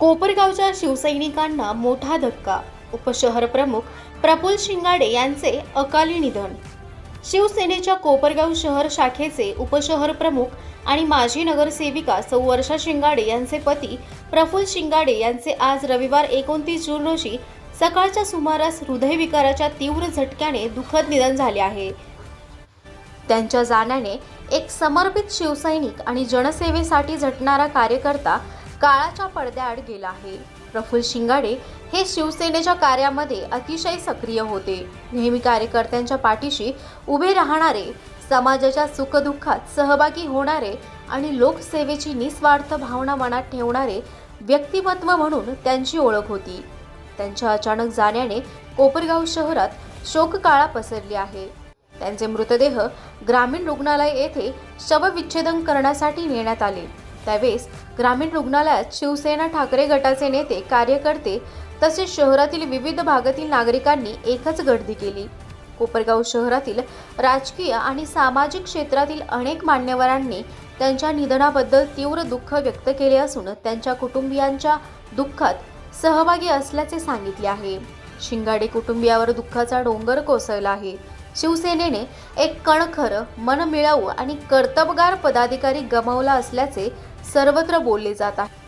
कोपरगावच्या शिवसैनिकांना मोठा धक्का. उपशहर प्रमुख प्रफुल शिंगाडे यांचे अकाली निधन. शिवसेनेच्या कोपरगाव शहर शाखेचे उपशहर प्रमुख आणि माजी नगरसेविका सौ वर्षा शिंगाडे यांचे पती प्रफुल शिंगाडे यांचे आज रविवार एकोणतीस जून रोजी सकाळच्या सुमारास हृदयविकाराच्या तीव्र झटक्याने दुःखद निधन झाले आहे. त्यांच्या जाण्याने एक समर्पित शिवसैनिक आणि जनसेवेसाठी झटणारा कार्यकर्ता काळाच्या पडद्याआड गेला आहे. प्रफुल्ल शिंगाडे हे शिवसेनेच्या कार्यामध्ये अतिशय सक्रिय होते. नेहमी कार्यकर्त्यांच्या पाठीशी उभे राहणारे समाजाच्या सुखदुःखात सहभागी होणारे आणि लोकसेवेची निस्वार्थ भावना मनात ठेवणारे व्यक्तिमत्व म्हणून त्यांची ओळख होती. त्यांच्या अचानक जाण्याने कोपरगाव शहरात शोककाळा पसरली आहे. त्यांचे मृतदेह ग्रामीण रुग्णालय येथे शवविच्छेदन करण्यासाठी नेण्यात आले. त्यावेळेस ग्रामीण रुग्णालयात शिवसेना ठाकरे गटाचे नेते कार्यकर्ते तसेच शहरातील विविध भागातील नागरिकांनी एकच गर्दी केली. कोपरगाव शहरातील राजकीय आणि सामाजिक क्षेत्रातील अनेक मान्यवरांनी त्यांच्या निधनाबद्दल तीव्र दुःख व्यक्त केले असून त्यांच्या कुटुंबियांच्या दुःखात सहभागी असल्याचे सांगितले आहे. शिंगाडे कुटुंबियावर दुःखाचा डोंगर कोसळला आहे. शिवसेनेने एक कणखर मनमिळावू आणि कर्तबगार पदाधिकारी गमावला असल्याचे सर्वत्र बोलले जात आहे.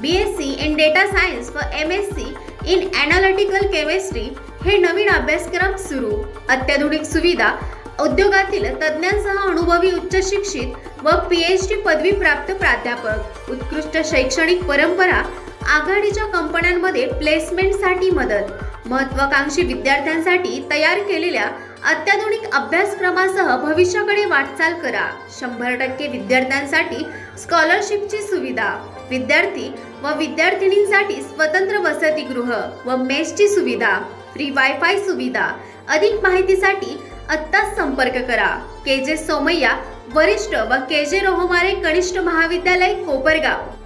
B S C in data science व M S C in analytical chemistry हे नवीन अभ्यासक्रम सुरू. अत्याधुनिक सुविधा उद्योगातील तज्ज्ञांसह अनुभवी उच्च शिक्षित व पी एच डी पदवी प्राप्त प्राध्यापक. उत्कृष्ट शैक्षणिक परंपरा आघाडीच्या कंपन्यांमध्ये प्लेसमेंटसाठी मदत. महत्वाकांक्षी विद्यार्थ्यांसाठी तयार केलेल्या अत्याधुनिक अभ्यासक्रमासह भविष्याकडे वाटचाल करा. शंभर टक्के विद्यार्थ्यांसाठी स्कॉलरशिपची सुविधा. विद्यार्थी व विद्यार्थिनींसाठी स्वतंत्र वसतिगृह व मेसची सुविधा फ्री वायफाय सुविधा अधिक माहितीसाठी आत्ताच संपर्क करा. के जे सोमय्या वरिष्ठ व के जे रोहमारे कनिष्ठ महाविद्यालय कोपरगाव.